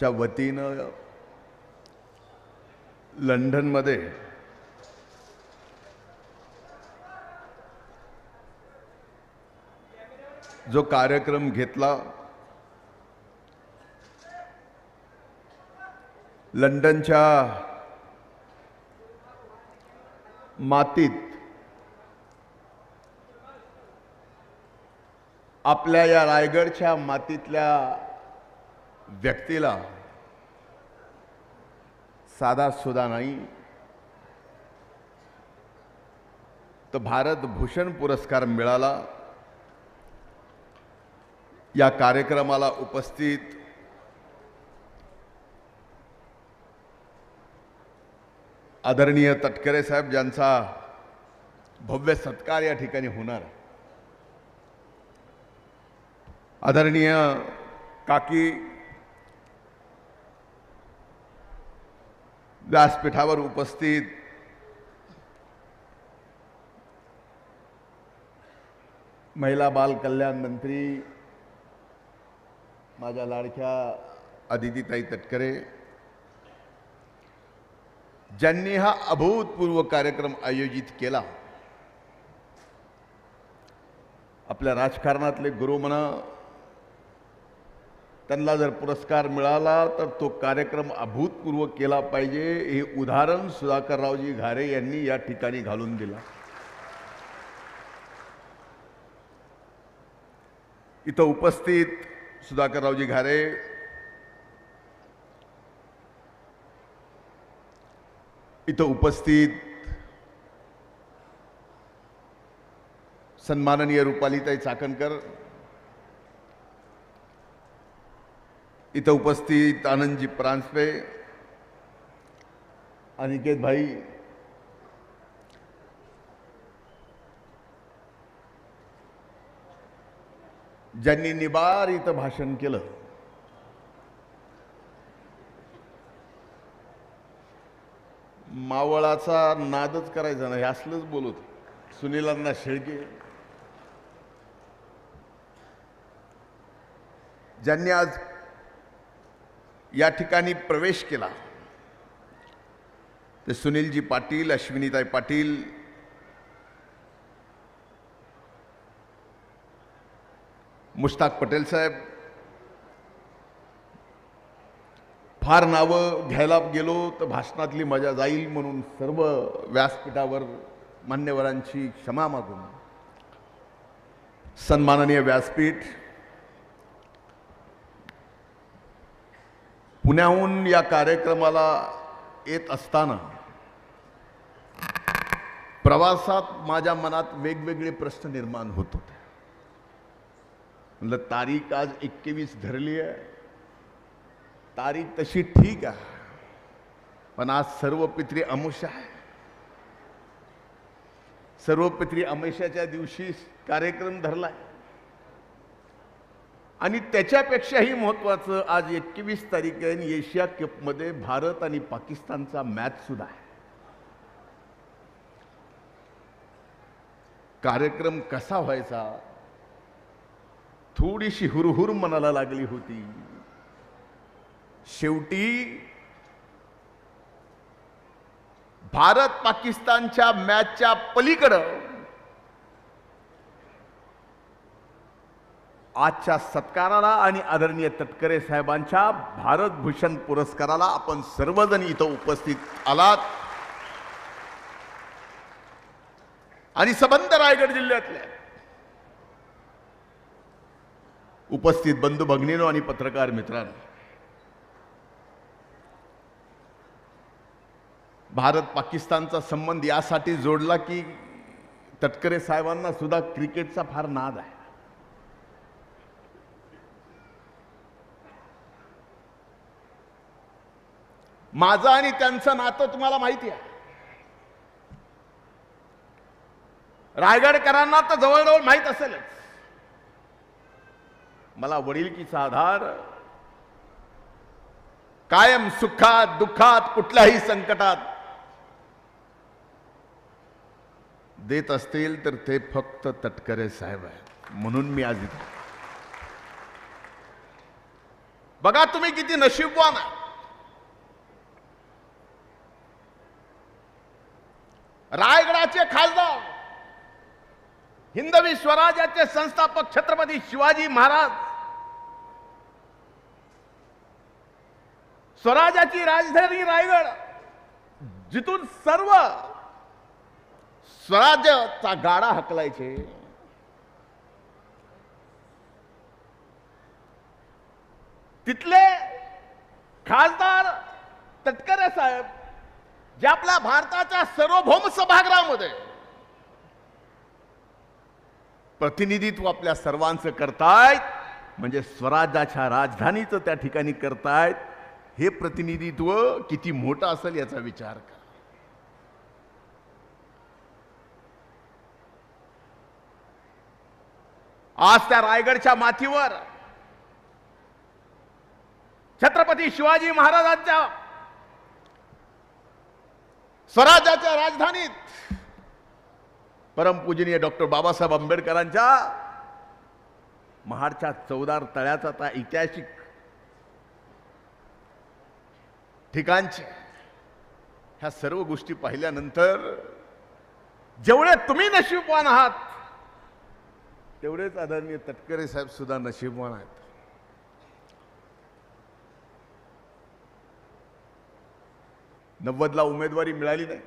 च्या वतीनं लंडनमध्ये जो कार्यक्रम घेतला लंडनच्या मातीत आपल्या या रायगडच्या मातीतल्या व्यक्तीला साधा सुद्धा नाही तर भारत भूषण पुरस्कार मिळाला. या कार्यक्रमाला उपस्थित आदरणीय तटकरे साहेब ज्यांचा भव्य सत्कार या ठिकाणी होणार. आदरणीय काकी व्यासपीठावर उपस्थित. महिला बाल कल्याण मंत्री माझ्या लाडक्या अदितीताई तटकरे. ज्यांनी हा अभूतपूर्व कार्यक्रम आयोजित केला आपल्या राजकारणातले गुरु म्हणा त्यांना जर पुरस्कार मिळाला तर तो कार्यक्रम अभूतपूर्व केला पाहिजे. हे उदाहरण सुधाकररावजी घारे यांनी या ठिकाणी घालून दिला. इथं उपस्थित सुधाकररावजी घारे इथं उपस्थित सन्माननीय रुपालीताई चाकणकर इथं उपस्थित आनंदजी परांजपे अनिकेत भाई ज्यांनी निबार इथं भाषण केलं. मावळाचा नादच करायचा नाही असलंच बोलत. सुनीलांना शेळके. ज्यांनी आज या ठिकाणी प्रवेश केला. तर सुनीलजी पाटील अश्विनीताई पाटील मुश्ताक पटेल साहेब फार नावं घ्यायला गेलो तर भाषणातली मजा जाईल म्हणून सर्व व्यासपीठावर मान्यवरांची क्षमा मागून सन्माननीय व्यासपीठ पुण्याहून या कार्यक्रमाला येत असताना प्रवासात माझ्या मनात वेगवेगळे प्रश्न निर्माण होत होते. म्हटलं तारीख आज एकवीस धरली आहे. तारीख तशी ठीक आहे पण आज सर्व पित्री अमुष आहे. सर्व पित्री अमेशाच्या दिवशी कार्यक्रम धरलाय. आणि त्याच्यापेक्षाही महत्त्वाचं आज एकवीस तारीख आहे आणि एशिया कपमध्ये भारत आणि पाकिस्तानचा मॅचसुद्धा आहे. कार्यक्रम कसा व्हायचा? थोडीशी हुरहुर मनाला लागली होती. शेवटी भारत पाकिस्तानच्या मॅचच्या पलीकडं आजच्या सत्काराला आणि आदरणीय तटकरे साहेबांच्या भारत भूषण पुरस्काराला आपण सर्वजण इथं उपस्थित आलात. आणि सबंध रायगड जिल्ह्यातल्या उपस्थित बंधू भगिनीनो आणि पत्रकार मित्रांनो. भारत पाकिस्तानचा संबंध यासाठी जोडला की तटकरे साहेबांना सुद्धा क्रिकेटचा फार नाद आहे. माझं आणि त्यांचं नातं तुम्हाला माहिती आहे. रायगडकरांना तर जवळजवळ माहीत असेलच. मला वडिलकीचा आधार कायम सुखात दुःखात कुठल्याही संकटात देत असतील तर ते फक्त तटकरे साहेब आहेत. म्हणून मी आज इथे. बघा तुम्ही किती नशीबवान आहे. रायगडाचे खासदार हिंदवी स्वराज्याचे संस्थापक छत्रपती शिवाजी महाराज स्वराज्याची राजधानी रायगड जिथून सर्व स्वराज्याचा गाडा हकलायचे. तिथले खासदार तटकरे साहेब जे आपल्या भारताच्या सार्वभौम सभागृहामध्ये प्रतिनिधित्व आपल्या सर्वांचं करतायत म्हणजे स्वराज्याच्या राजधानीचं त्या ठिकाणी करतायत हे प्रतिनिधित्व किती मोठं असेल याचा विचार करा. आज त्या रायगडच्या माथीवर छत्रपती शिवाजी महाराजांच्या स्वराज्याच्या राजधानीत. परमपूजनीय डॉक्टर बाबासाहेब आंबेडकरांच्या महाडच्या चौदार तळ्याचा त्या ऐतिहासिक ठिकाणचे. ह्या सर्व गोष्टी पाहिल्यानंतर जेवढे तुम्ही नशीबवान आहात तेवढेच आदरणीय तटकरे साहेब सुद्धा नशीबवान आहेत. नव्वदला उमेदवारी मिळाली नाही.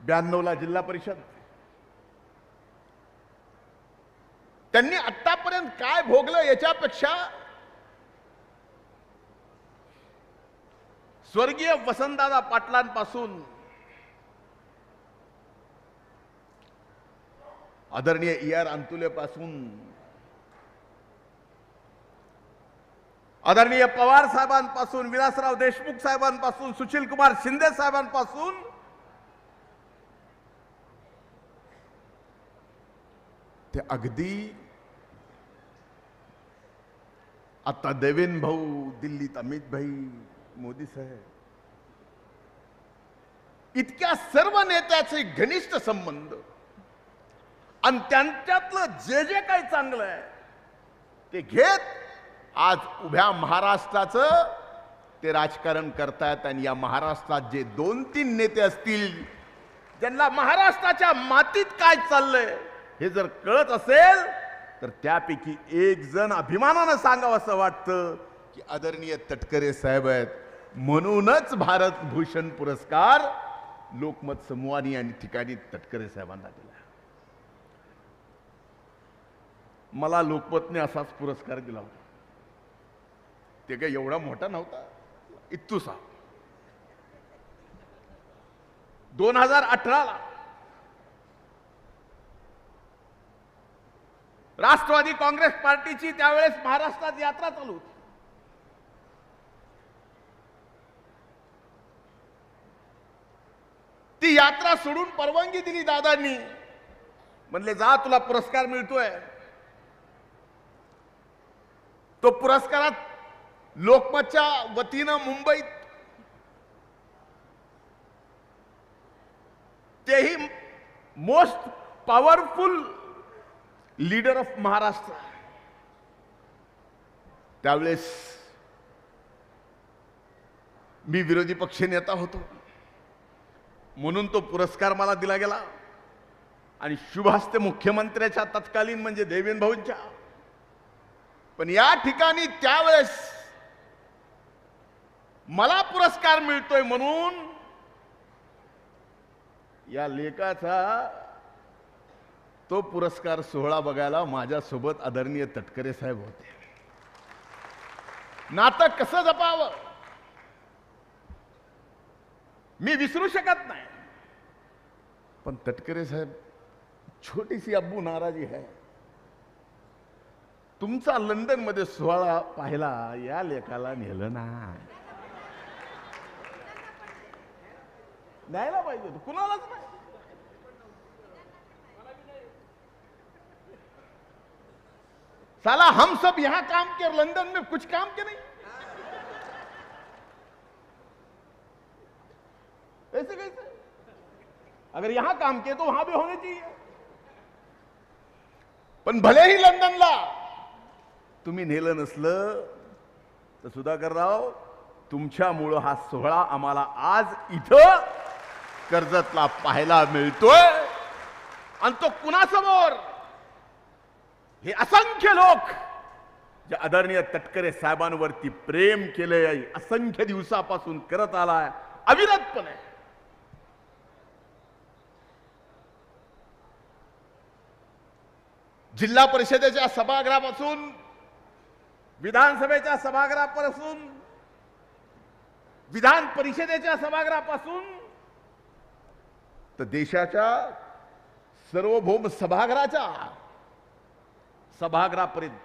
ब्याण्णवला जिल्हा परिषद. त्यांनी आतापर्यंत काय भोगलं याच्यापेक्षा स्वर्गीय वसंतदादा पाटलांपासून आदरणीय ई आर अंतुलेपासून आदरणीय पवार साहेबांपासून विलासराव देशमुख साहेबांपासून सुशील कुमार शिंदे साहेबांपासून ते अगदी आता देवेन भाऊ दिल्लीत अमित भाई मोदी साहेब. इतक्या सर्व नेत्याचे घनिष्ठ संबंध आणि त्यांच्यातलं जे जे काही चांगलं आहे ते घेत आज उभ्या महाराष्ट्राचं ते राजकारण करतायत आणि या महाराष्ट्रात जे दोन तीन नेते असतील ज्यांना महाराष्ट्राच्या मातीत काय चाललंय हे जर कळत असेल तर त्यापैकी एक जण अभिमानानं सांगावं असं वाटतं की आदरणीय तटकरे साहेब आहेत. म्हणूनच भारत भूषण पुरस्कार लोकमत समूहाने आणि ठिकाणी तटकरे साहेबांना दिला. मला लोकमतने असाच पुरस्कार दिला होता. ते काय एवढा मोठा नव्हता? इतुसा दोन हजार अठराला राष्ट्रवादी काँग्रेस पार्टीची त्यावेळेस महाराष्ट्रात यात्रा चालू होती. ती यात्रा सोडून परवानगी दिली दादांनी. म्हणले जा तुला पुरस्कार मिळतोय. तो पुरस्कारात लोकमतच्या वतीनं मुंबईत तेही most powerful leader of Maharashtra. त्यावेळेस मी विरोधी पक्ष नेता होतो. म्हणून तो पुरस्कार मला दिला गेला. आणि शुभास्ते मुख्यमंत्र्याच्या तत्कालीन म्हणजे देवेंद्र भाऊंच्या. पण या ठिकाणी त्यावेळेस मला पुरस्कार मिळतोय म्हणून या लेखाचा तो पुरस्कार सोहळा बघायला माझ्यासोबत आदरणीय तटकरे साहेब होते. नातं कसं जपावं? मी विसरू शकत नाही. पण तटकरे साहेब छोटीशी अब्बू नाराजी आहे. तुमचा लंडनमध्ये सोहळा पाहिला या लेखाला नेलं ना न्यायला पाहिजे होतं. कुणालाच नाही. साला हम सब यहां काम के लंदन में कुछ काम के नहीं. ऐसे कैसे? अगर यहां काम किए तो वहां भी होने चाहिए. पण भले ही लंदनला. तुम्ही नेलं नसलं तर सुधाकरराव तुमच्यामुळं हा सोहळा आम्हाला आज इथं कर्जतला पाहायला मिळतोय. आणि तो कुणासमोर? हे असंख्य लोक जे आदरणीय तटकरे साहेबांवरती प्रेम केले असंख्य दिवसापासून करत आलाय अविरतपणे जिल्हा परिषदेच्या सभागृहापासून विधानसभेच्या सभागृहापासून विधान परिषदेच्या सभागृहापासून तर देशाच्या सार्वभौम सभागृहाच्या सभागृहापर्यंत.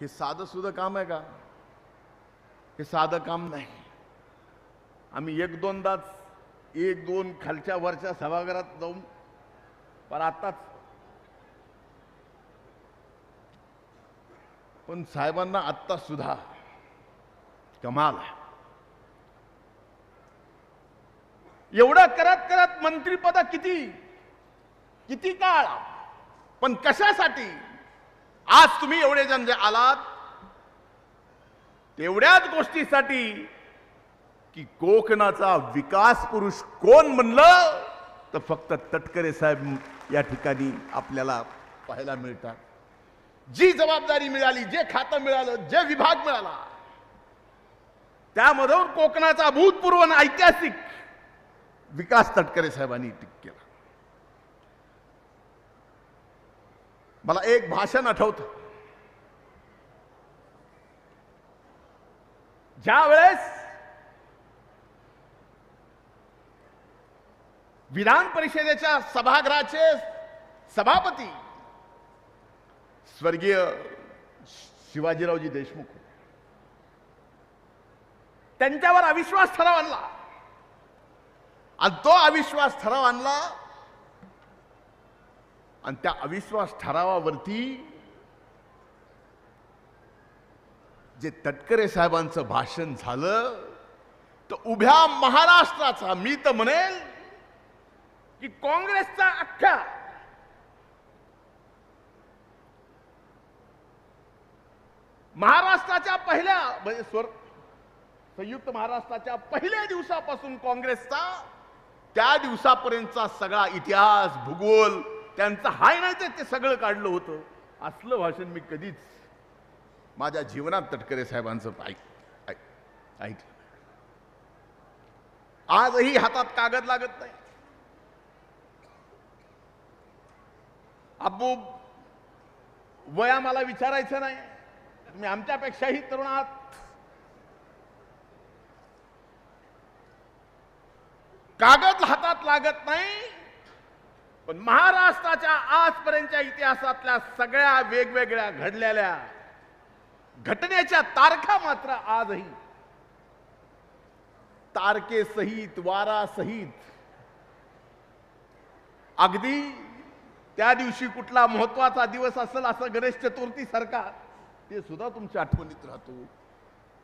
हे साधं सुधं काम आहे का? हे साधं काम नाही. आम्ही एक दोनदाच एक दोन खालच्या वरच्या सभागृहात जाऊन पण आत्ताच. पण साहेबांना आत्ता सुद्धा कमाल आहे. एवढं करत करत मंत्रीपद किती? किती काळ? पण कशासाठी? आज तुम्ही एवढे जण जे आलात तेवढ्याच गोष्टीसाठी की कोकणाचा विकास पुरुष कोण म्हणलं तर फक्त तटकरे साहेब या ठिकाणी आपल्याला पाहायला मिळतात. जी जबाबदारी मिळाली जे खातं मिळालं जे विभाग मिळाला त्यामधून कोकणाचा भूतपूर्व ऐतिहासिक विकास तटकरे साहेबांनी केला. मला एक भाषण आठवत. ज्या वेळेस विधान परिषदेच्या सभागृहाचे सभापती स्वर्गीय शिवाजीरावजी देशमुख त्यांच्यावर अविश्वास ठराव आणला. आणि तो अविश्वास ठराव आणला. आणि त्या अविश्वास ठरावावरती जे तटकरे साहेबांचं भाषण झालं तर उभ्या महाराष्ट्राचा मी तर म्हणेल की काँग्रेसचा अख्खा महाराष्ट्राच्या पहिल्या म्हणजे स्वर संयुक्त महाराष्ट्राच्या पहिल्या दिवसापासून काँग्रेसचा त्या दिवसापर्यंतचा सगळा इतिहास भूगोल त्यांचं हाय नाही ते- ते सगळं काढलं होतं. असलं भाषण मी कधीच माझ्या जीवनात तटकरे साहेबांचं ऐक ऐक- ऐकलं आजही हातात कागद लागत नाही. अब्बू वया मला विचारायचं नाही. तुम्ही आमच्यापेक्षाही तरुण आहात. कागद हातात लागत नाही पण महाराष्ट्राच्या आजपर्यंतच्या इतिहासातल्या सगळ्या वेगवेगळ्या घडलेल्या घटनेच्या तारखा मात्र आजही. तारकेसहित वारासहित अगदी त्या दिवशी कुठला महत्त्वाचा दिवस असेल असं गणेश चतुर्थी सारखा ते सुद्धा तुमच्या आठवणीत राहतो.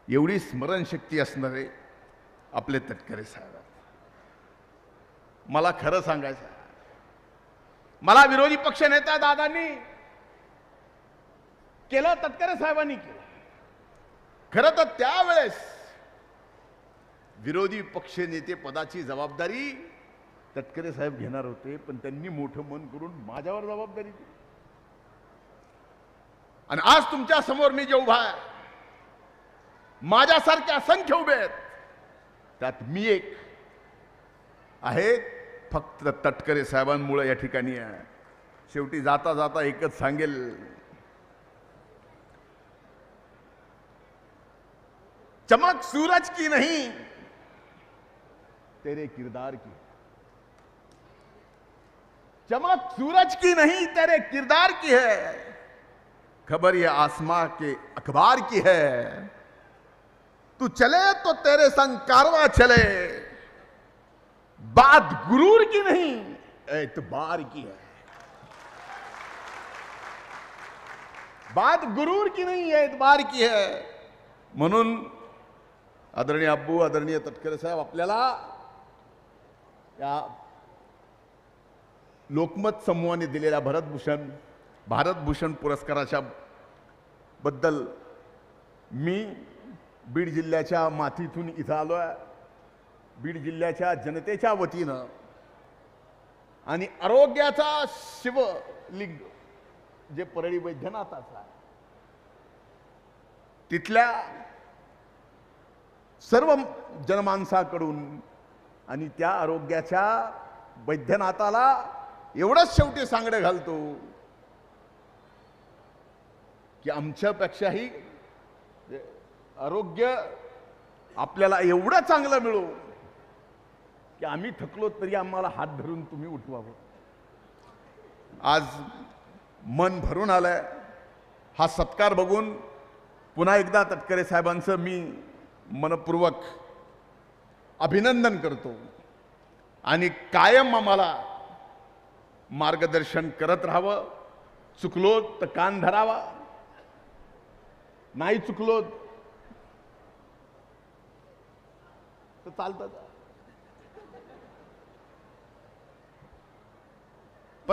एवढी स्मरणशक्ती असणारे आपले तटकरे साहेब मला खरं सांगायचं मला विरोधी पक्ष नेता दादांनी केलं तटकरे साहेबांनी केलं. खरं तर त्यावेळेस विरोधी पक्ष नेते पदाची जबाबदारी तटकरे साहेब घेणार होते पण त्यांनी मोठं मन करून माझ्यावर जबाबदारी दिली आणि आज तुमच्यासमोर मी जे उभा आहे माझ्यासारखे असंख्य उभे आहेत त्यात मी एक आहेत फक्त तटकरे साहेबांमुळे या ठिकाणी आहे. शेवटी जाता जाता एकच सांगेल. चमक सूरज की नहीं, तेरे किरदार की। चमक सूरज की नहीं, तेरे किरदार की है। खबर ये आसमां के अखबार की है। तू चले तो तेरे संग कारवा चले। बात गुरूर की नहीं? एतबार की है। बात गुरूर की नाही है एतबार की है। म्हणून आदरणीय अब्बू आदरणीय तटकरे साहेब आपल्याला या लोकमत समूहाने दिलेल्या भरतभूषण भारतभूषण पुरस्काराच्या बद्दल मी बीड जिल्ह्याच्या मातीतून इथं आलो आहे बीड जिल्ह्याच्या जनतेच्या वतीनं आणि आरोग्याचा शिवलिंग जे परळी वैद्यनाथाचा आहे तिथल्या सर्व जनमानसाकडून आणि त्या आरोग्याच्या वैद्यनाथाला एवढंच शेवटी सांगडं घालतो की आमच्यापेक्षाही आरोग्य आपल्याला एवढं चांगलं मिळो की आम्ही थकलो तरी आम्हाला हात धरून तुम्ही उठवावं. आज मन भरून आलंय. हा सत्कार बघून पुन्हा एकदा तटकरे साहेबांचं मी मनपूर्वक अभिनंदन करतो. आणि कायम आम्हाला मार्गदर्शन करत राहावं. चुकलो तर कान धरावा. नाही चुकलो तर चालतं.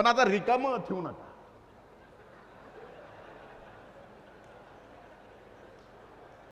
पण आता रिकामं ठेवू नका.